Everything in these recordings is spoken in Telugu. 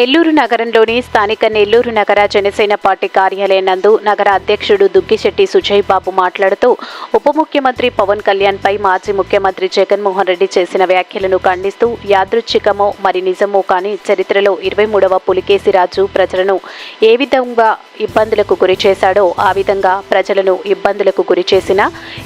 నెల్లూరు నగరంలోని స్థానిక నెల్లూరు నగర జనసేన పార్టీ కార్యాలయం నందు నగర అధ్యక్షుడు దుగ్గిశెట్టి సుజయ్ బాబు మాట్లాడుతూ ఉప ముఖ్యమంత్రి పవన్ కళ్యాణ్ పై మాజీ ముఖ్యమంత్రి జగన్మోహన్ రెడ్డి చేసిన వ్యాఖ్యలను ఖండిస్తూ యాదృచ్ఛికమో మరి నిజమో కానీ చరిత్రలో ఇరవై మూడవ పులికేసి రాజు ప్రజలను ఏ విధంగా ఇబ్బందులకు గురి చేశాడో ఆ విధంగా ప్రజలను ఇబ్బందులకు గురి చేసిన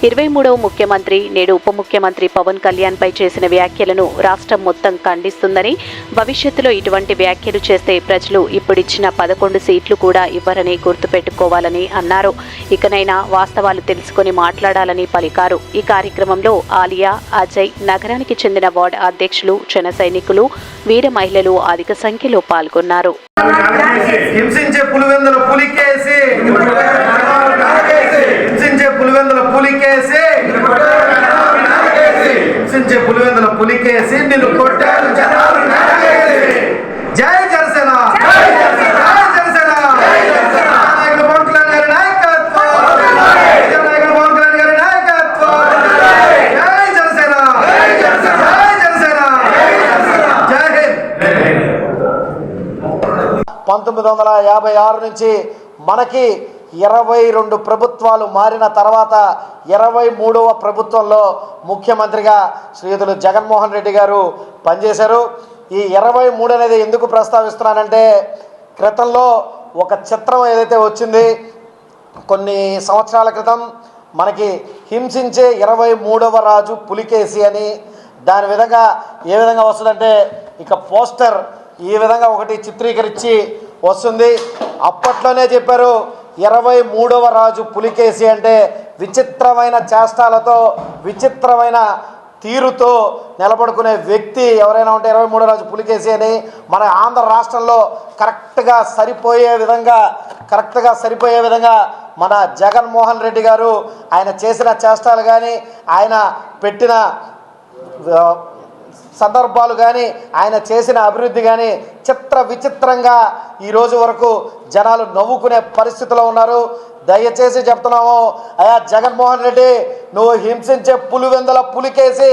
ఇరవై మూడవ ముఖ్యమంత్రి నేడు ఉప ముఖ్యమంత్రి పవన్ కళ్యాణ్పై చేసిన వ్యాఖ్యలను రాష్ట్రం మొత్తం ఖండిస్తుందని భవిష్యత్తులో ఇటువంటి వ్యాఖ్యలు చేస్తే ప్రజలు ఇప్పుడిచ్చిన పదకొండు సీట్లు కూడా ఇవ్వరని గుర్తుపెట్టుకోవాలని అన్నారు. ఇకనైనా వాస్తవాలు తెలుసుకొని మాట్లాడాలని పలికారు. ఈ కార్యక్రమంలో ఆలియా అజయ్ నగరానికి చెందిన వార్డు అధ్యక్షులు జన సైనికులు వీర మహిళలు అధిక సంఖ్యలో పాల్గొన్నారు. పులివెందుల పులికేసి హింసించే పులివెందుల పులికేసి హింసించే పులివెందుల పులికేసి నిన్ను కొట్టారు జనాలు నరకేసి. జై జనసేన జై జనసేన నాయకుడు పవన్ కళ్యాణ్ గారి నాయకత్వం నాయకుడు పవన్ కళ్యాణ్ గారి నాయకత్వం జై జనసేన జై జనసేన జై హింద్ పంతొమ్మిది వందల యాభై ఆరు నుంచి మనకి ఇరవై రెండు ప్రభుత్వాలు మారిన తర్వాత ఇరవై మూడవ ప్రభుత్వంలో ముఖ్యమంత్రిగా శ్రీయుతులు జగన్మోహన్ రెడ్డి గారు పనిచేశారు. ఈ ఇరవై మూడు అనేది ఎందుకు ప్రస్తావిస్తున్నానంటే క్రితంలో ఒక చిత్రం ఏదైతే వచ్చింది కొన్ని సంవత్సరాల క్రితం మనకి హింసించే ఇరవై మూడవ రాజు పులికేసి అని దాని విధంగా ఏ విధంగా వస్తుందంటే ఇక పోస్టర్ ఈ విధంగా ఒకటి చిత్రీకరించి వస్తుంది. అప్పట్లోనే చెప్పారు ఇరవై మూడవ రాజు పులికేసి అంటే విచిత్రమైన చేష్టాలతో విచిత్రమైన తీరుతో నిలబడుకునే వ్యక్తి ఎవరైనా ఉంటే ఇరవై మూడో రాజు పులికేసి అని మన ఆంధ్ర రాష్ట్రంలో కరెక్ట్గా సరిపోయే విధంగా కరెక్ట్గా సరిపోయే విధంగా మన జగన్మోహన్ రెడ్డి గారు ఆయన చేసిన చేష్టాలు కానీ ఆయన పెట్టిన సందర్భాలు కానీ ఆయన చేసిన అభివృద్ధి కానీ చిత్ర విచిత్రంగా ఈ రోజు వరకు జనాలు నవ్వుకునే పరిస్థితిలో ఉన్నారు. దయచేసి చెప్తున్నాము అయా జగన్మోహన్ రెడ్డి నువ్వు హింసించే పులివెందల పులికేసి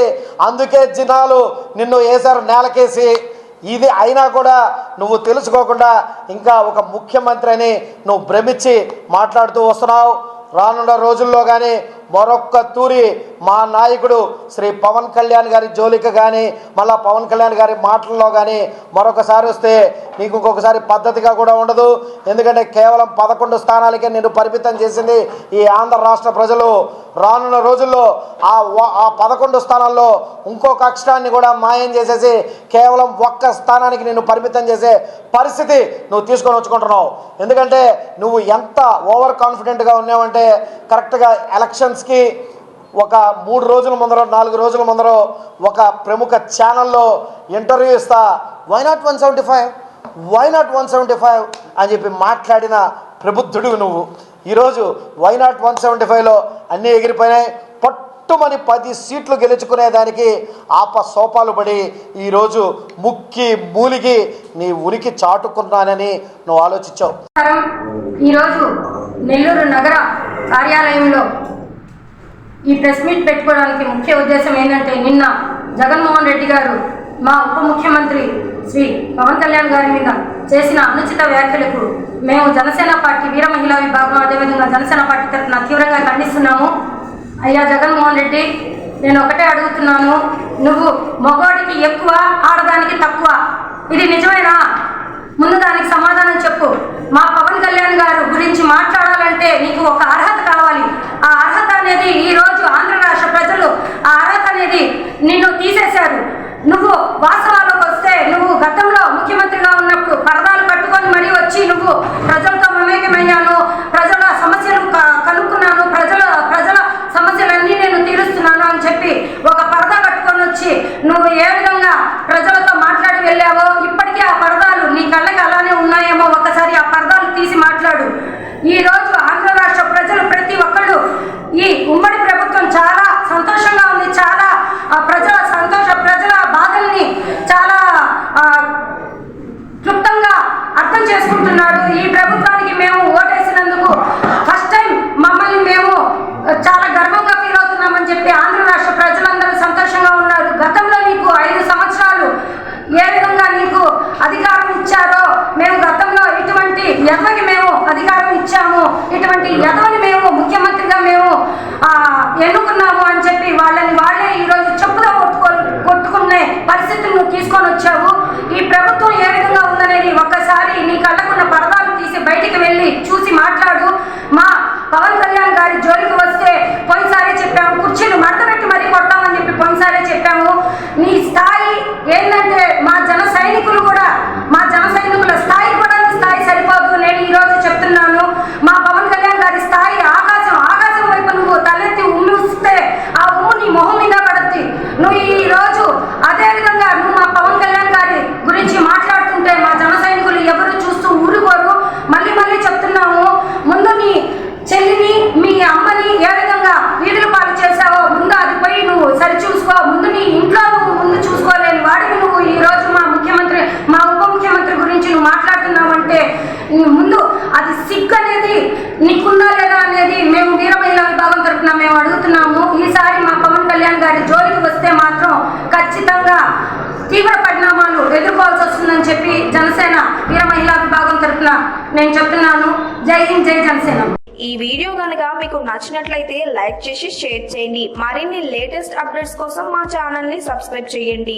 అందుకే జనాలు నిన్ను వేశారు నేలకేసి. ఇది అయినా కూడా నువ్వు తెలుసుకోకుండా ఇంకా ఒక ముఖ్యమంత్రి అని నువ్వు భ్రమించి మాట్లాడుతూ వస్తున్నావు. రానున్న రోజుల్లో కానీ మరొక్క తూరి మా నాయకుడు శ్రీ పవన్ కళ్యాణ్ గారి జోలికి కానీ మళ్ళా పవన్ కళ్యాణ్ గారి మాటల్లో కానీ మరొకసారి వస్తే నీకు ఇంకొకసారి పద్ధతిగా కూడా ఉండదు. ఎందుకంటే కేవలం పదకొండు స్థానాలకే నేను పరిమితం చేసింది ఈ ఆంధ్ర రాష్ట్ర ప్రజలు. రానున్న రోజుల్లో ఆ ఆ పదకొండు స్థానాల్లో ఇంకొక అక్షరాన్ని కూడా మాయం చేసేసి కేవలం ఒక్క స్థానానికి నేను పరిమితం చేసే పరిస్థితి నువ్వు తీసుకొని వచ్చుకుంటున్నావు. ఎందుకంటే నువ్వు ఎంత ఓవర్ కాన్ఫిడెంట్గా ఉన్నావంటే కరెక్ట్గా ఎలక్షన్స్ ఎలక్షన్స్కి ఒక మూడు రోజుల ముందరో నాలుగు రోజుల ముందరో ఒక ప్రముఖ ఛానల్లో ఇంటర్వ్యూ ఇస్తా. Why not one seventy five why not one seventy five అని చెప్పి మాట్లాడిన ప్రబుద్ధుడు నువ్వు. ఈరోజు వై నాట్ వన్ సెవెంటీ ఫైవ్లో అన్నీ ఎగిరిపోయినాయి. పట్టుమని పది సీట్లు గెలుచుకునేదానికి ఆప సోపాలు పడి ఈరోజు ముక్కి మూలిగి నీ ఉనికి చాటుకున్నానని నువ్వు ఆలోచించావు. ఈరోజు నెల్లూరు నగర కార్యాలయంలో ఈ ప్రెస్ మీట్ పెట్టుకోవడానికి ముఖ్య ఉద్దేశం ఏంటంటే నిన్న జగన్మోహన్ రెడ్డి గారు మా ఉప ముఖ్యమంత్రి శ్రీ పవన్ కళ్యాణ్ గారి మీద చేసిన అనుచిత వ్యాఖ్యలకు మేము జనసేన పార్టీ వీర మహిళా విభాగం అదేవిధంగా జనసేన పార్టీ తరఫున తీవ్రంగా ఖండిస్తున్నాము. అయ్యా జగన్మోహన్ రెడ్డి నేను ఒకటే అడుగుతున్నాను. నువ్వు మగవాడికి ఎక్కువ ఆడదానికి తక్కువ. ఇది నిజమేనా? ముందు దానికి సమాధానం చెప్పు. మా పవన్ కళ్యాణ్ గారు గురించి మాట్లాడాలంటే నీకు ఒక అర్హత కావాలి. అనేది ఈ రోజు ఆంధ్ర రాష్ట్ర ప్రజలు ఆ అర్హత అనేది నిన్ను తీసేశారు. నువ్వు వాస్తవాలకు వస్తే నువ్వు గతంలో ముఖ్యమంత్రిగా ఉన్నప్పుడు పరదాలు కట్టుకొని మరీ వచ్చి నువ్వు ప్రజలతో మమేకమయ్యాను ప్రజల సమస్యలు క- కనుక్కున్నాను ప్రజల ప్రజల సమస్యలన్నీ నేను తీరుస్తున్నాను అని చెప్పి ఒక పరదా కట్టుకొని వచ్చి నువ్వు ఏ చాలా గర్వంగా ఫీల్ అవుతున్నామని చెప్పి ఆంధ్ర రాష్ట్ర ప్రజలందరూ సంతోషంగా ఉన్నారు. గతంలో నీకు ఐదు సంవత్సరాలు ఏ విధంగా నీకు అధికారం ఇచ్చారో మేము గతంలో ఇటువంటి ఎవరికి మేము అధికారం ఇచ్చాము. ఇటువంటి ఎదవని మేము ముఖ్యమంత్రిగా మేము ఎన్నుకున్నాము అని చెప్పి వాళ్ళని వాళ్ళే ఈరోజు చెప్పుగా కొట్టుకో కొట్టుకునే పరిస్థితులను తీసుకొని వచ్చావు. ఈ ప్రభుత్వం ఏ విధంగా ఉందనేది ఒక్కసారి నీ కళ్ళకున్న పరదాలు తీసి బయటికి వెళ్ళి చూసి మాట్లాడు. Please. ముందు అది సిక్ అనేది నీకుందా లేదా అనేది మేము ధీరమహిళా విభాగం తరఫున మేము అడుగుతున్నాము. ఈసారి మా పవన్ కళ్యాణ్ గారి జోలికి వస్తే మాత్రం ఖచ్చితంగా తీవ్ర పరిణామాలు ఎదుర్కోవాల్సి వస్తుందని చెప్పి జనసేన వీర మహిళా విభాగం తరఫున నేను చెప్తున్నాను. జై హింద్ జై జనసేన. ఈ వీడియో కనుక మీకు నచ్చినట్లయితే లైక్ చేసి షేర్ చేయండి. మరిన్ని లేటెస్ట్ అప్డేట్స్ కోసం మా ఛానల్ని సబ్స్క్రైబ్ చేయండి.